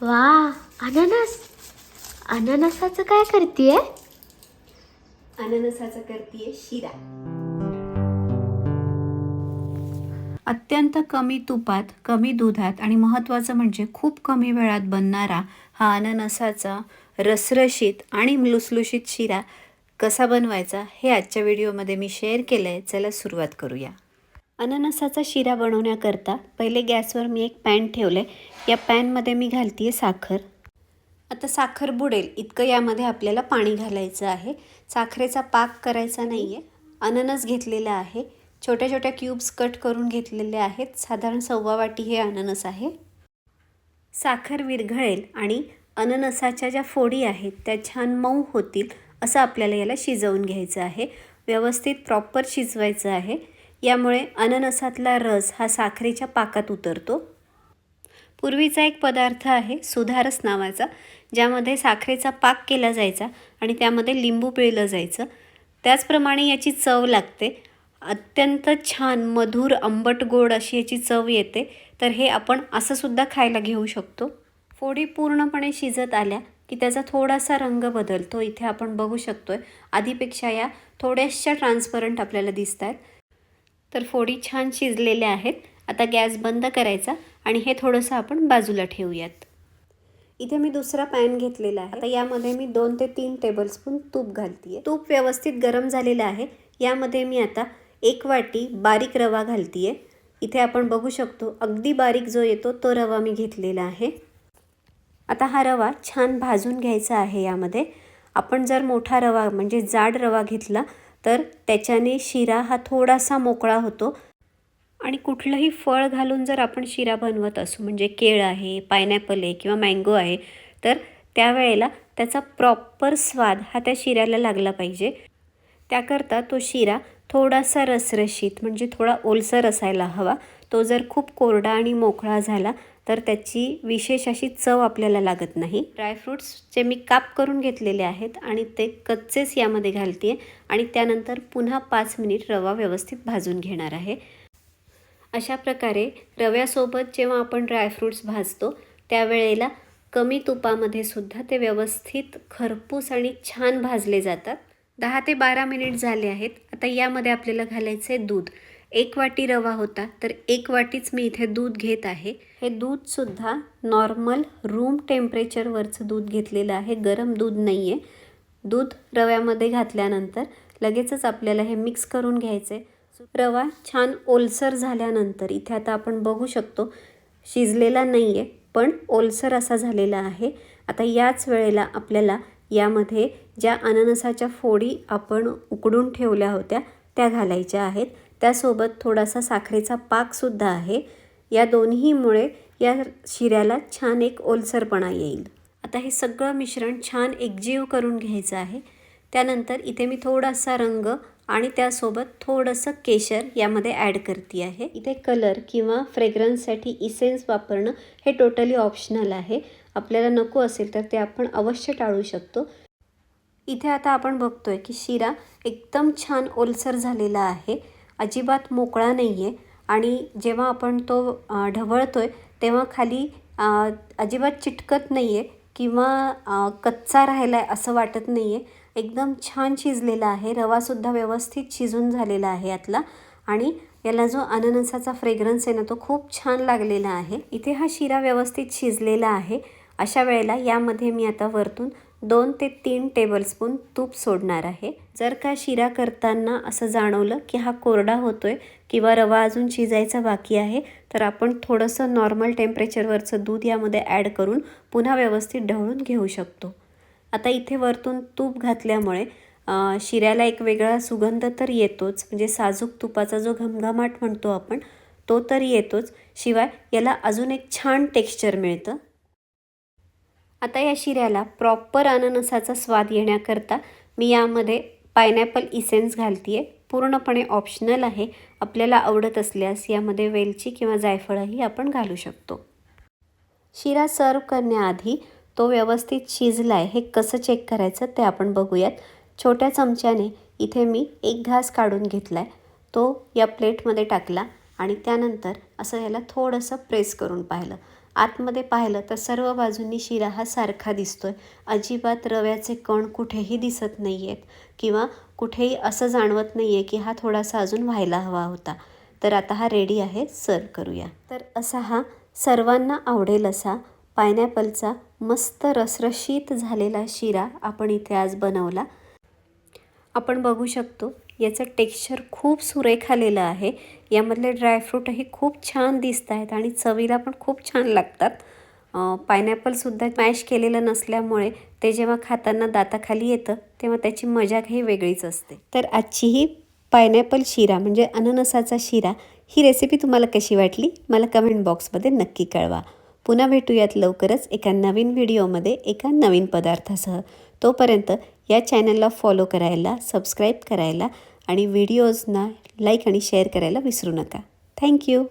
वा अननस. अननसाचं काय करतीये? अननसाचा करतीये शिरा. अत्यंत कमी तुपात कमी दुधात आणि महत्त्वाचं म्हणजे खूप कमी वेळात बनणारा हा अननसाचा रसरशीत आणि लुसलुशीत शिरा कसा बनवायचा हे आजच्या व्हिडिओमध्ये मी शेअर केलं आहे चला सुरुवात करूया. अननसाचा शिरा बनवण्याकरता पहिले गॅसवर मी एक पॅन ठेवलं. आहे या पॅनमध्ये मी घालते साखर. आता साखर बुडेल इतकं यामध्ये आपल्याला पाणी घालायचं आहे. साखरेचा पाक करायचा नाही आहे अननस घेतलेला आहे. छोट्या छोट्या क्यूब्स कट करून घेतलेले आहेत. साधारण सव्वा वाटी हे अननस आहे. साखर विरघळेल आणि अननसाच्या ज्या फोडी आहेत त्या छान मऊ होतील असं आपल्याला याला शिजवून घ्यायचं आहे. व्यवस्थित प्रॉपर शिजवायचं आहे. यामुळे अननसातला रस हा साखरेच्या पाकात उतरतो. पूर्वीचा एक पदार्थ आहे सुधारस नावाचा ज्यामध्ये साखरेचा पाक केला जायचा आणि त्यामध्ये लिंबू पिळलं जायचं. त्याचप्रमाणे याची चव लागते. अत्यंत छान मधुर आंबट गोड अशी याची चव येते. तर हे आपण असंसुद्धा खायला घेऊ शकतो. फोडी पूर्णपणे शिजत आल्या की त्याचा थोडासा रंग बदलतो. इथे आपण बघू शकतो आहे आधीपेक्षा या थोड्याशा ट्रान्सपरंट आपल्याला दिसत आहेत तर फोडी छान शिजलेल्या आहेत. आता गॅस बंद करायचा आणि हे थोडंसं आपण बाजूला ठेवूयात. इथे मी दुसरा पॅन घेतलेला आहे. आता यामध्ये मी दोन ते तीन टेबलस्पून तूप घालते तूप व्यवस्थित गरम झालेलं आहे. यामध्ये मी आता एक वाटी बारीक रवा घालते इथे आपण बघू शकतो अगदी बारीक जो येतो तो रवा मी घेतलेला आहे. आता हा रवा छान भाजून घ्यायचा आहे यामध्ये. आपण जर मोठा रवा म्हणजे जाड रवा घेतला तर त्याच्याने शिरा हा थोडासा मोकळा होतो. आणि कुठलंही फळ घालून जर आपण शिरा बनवत असू म्हणजे केळ आहे पायनॅपल आहे किंवा मँगो आहे तर त्यावेळेला त्याचा प्रॉपर स्वाद हा त्या शिऱ्याला लागला पाहिजे. त्याकरता तो शिरा थोडासा रसरशीत म्हणजे थोडा ओलसर असायला हवा. तो जर खूप कोरडा आणि मोकळा झाला तर त्याची विशेष अशी चव आपल्याला लागत नाही. ड्रायफ्रूट्सचे मी काप करून घेतलेले आहेत आणि ते कच्चेच यामध्ये घालते आणि त्यानंतर पुन्हा पाच मिनिट रवा व्यवस्थित भाजून घेणार आहे. अशा प्रकारे रव्यासोबत जेव्हा आपण ड्रायफ्रूट्स भाजतो त्यावेळेला कमी तुपामध्ये सुद्धा ते व्यवस्थित खरपूस आणि छान भाजले जातात. दहा ते बारा मिनिट झाले आहेत. आता यामध्ये आपल्याला घालायचं आहे दूध. एक वाटी रवा होता तर एक वाटीच मी इथे दूध घेत आहे. हे दूधसुद्धा नॉर्मल रूम टेम्परेचरवरचं दूध घेतलेलं आहे. गरम दूध नाही आहे दूध रव्यामध्ये घातल्यानंतर लगेचच आपल्याला हे मिक्स करून घ्यायचं आहे रवा छान ओलसर झाल्यानंतर इथे आता आपण बघू शकतो शिजलेला नाही आहे पण ओलसर असा झालेला आहे. आता याच वेळेला आपल्याला यामध्ये ज्या अननसाच्या फोडी आपण उकडून ठेवल्या होत्या त्या घालायच्या आहेत. त्यासोबत थोडासा साखरेचा पाकसुद्धा आहे. या दोन्हीमुळे या शिऱ्याला छान एक ओलसरपणा येईल. आता हे सगळं मिश्रण छान एकजीव करून घ्यायचं आहे. त्यानंतर इथे मी थोडासा रंग आणि त्यासोबत थोडंसं केशर यामध्ये ॲड करते आहे. इथे कलर किंवा फ्रेग्रन्ससाठी इसेन्स वापरणं हे टोटली ऑप्शनल आहे. आपल्याला नको असेल तर ते आपण अवश्य टाळू शकतो. इथे आता आपण बघतोय की शिरा एकदम छान ओलसर झालेला आहे. अजिबात मोकळा नाही आहे आणि जेव्हा आपण तो ढवळतो आहे तेव्हा खाली अजिबात चिटकत नाही आहे किंवा कच्चा राहिला आहे असं वाटत नाही आहे एकदम छान शिजलेला आहे. रवासुद्धा व्यवस्थित शिजून झालेला आहे यातला. आणि याला जो अननसाचा फ्रेग्रन्स आहे ना तो खूप छान लागलेला आहे. इथे हा शिरा व्यवस्थित शिजलेला आहे. अशा वेळेला यामध्ये मी आता वरतून दोन ते तीन टेबलस्पून तूप सोडणार आहे. जर का शिरा करताना असं जाणवलं की हा कोरडा होतो आहे किंवा रवा अजून शिजायचा बाकी आहे तर आपण थोडंसं नॉर्मल टेम्परेचरवरचं दूध यामध्ये ॲड करून पुन्हा व्यवस्थित ढवळून घेऊ शकतो. आता इथे वरतून तूप घातल्यामुळे शिऱ्याला एक वेगळा सुगंध तर येतोच म्हणजे साजूक तुपाचा जो घमघमाट म्हणतो आपण तो तर येतोच. शिवाय याला अजून एक छान टेक्स्चर मिळतं. आता या शिऱ्याला प्रॉपर अननसाचा स्वाद येण्याकरता मी यामध्ये पायनॅपल इसेन्स घालते आहे पूर्णपणे ऑप्शनल आहे. आपल्याला आवडत असल्यास यामध्ये वेलची किंवा जायफळही आपण घालू शकतो. शिरा सर्व करण्याआधी तो व्यवस्थित शिजला आहे हे कसं चेक करायचं ते आपण बघूयात. छोट्या चमच्याने इथे मी एक घास काढून घेतला आहे तो या प्लेटमध्ये टाकला आणि त्यानंतर असं ह्याला थोडंसं प्रेस करून पाहिलं. आतमध्ये पाहिलं तर सर्व बाजूंनी शिरा हा सारखा दिसतोय. अजिबात रव्याचे कण कुठेही दिसत नाही आहेत किंवा कुठेही असं जाणवत नाही आहे की हा थोडासा अजून व्हायला हवा होता. तर आता हा रेडी आहे. सर्व करूया. तर असा हा सर्वांना आवडेल असा पायनॅपलचा मस्त रसरशीत झालेला शिरा आपण इथे आज बनवला. आपण बघू शकतो याचं टेक्स्चर खूप सुरेख आलेलं आहे. यामधले ड्रायफ्रूटही खूप छान दिसत आहेत आणि चवीला पण खूप छान लागतात. पायनॅपलसुद्धा मॅश केलेलं नसल्यामुळे ते जेव्हा खाताना दाताखाली येतं तेव्हा त्याची मजा काही वेगळीच असते. तर आजची ही पायनॅपल शिरा म्हणजे अननसाचा शिरा ही रेसिपी तुम्हाला कशी वाटली? मला कमेंट बॉक्समध्ये नक्की कळवा. पुन्हा भेटूयात लवकरच एका नवीन व्हिडिओमध्ये एका नवीन पदार्थासह. तोपर्यंत या चॅनलला फॉलो करायला सबस्क्राईब करायला आणि व्हिडिओजना लाईक आणि शेअर करायला विसरू नका. थँक्यू.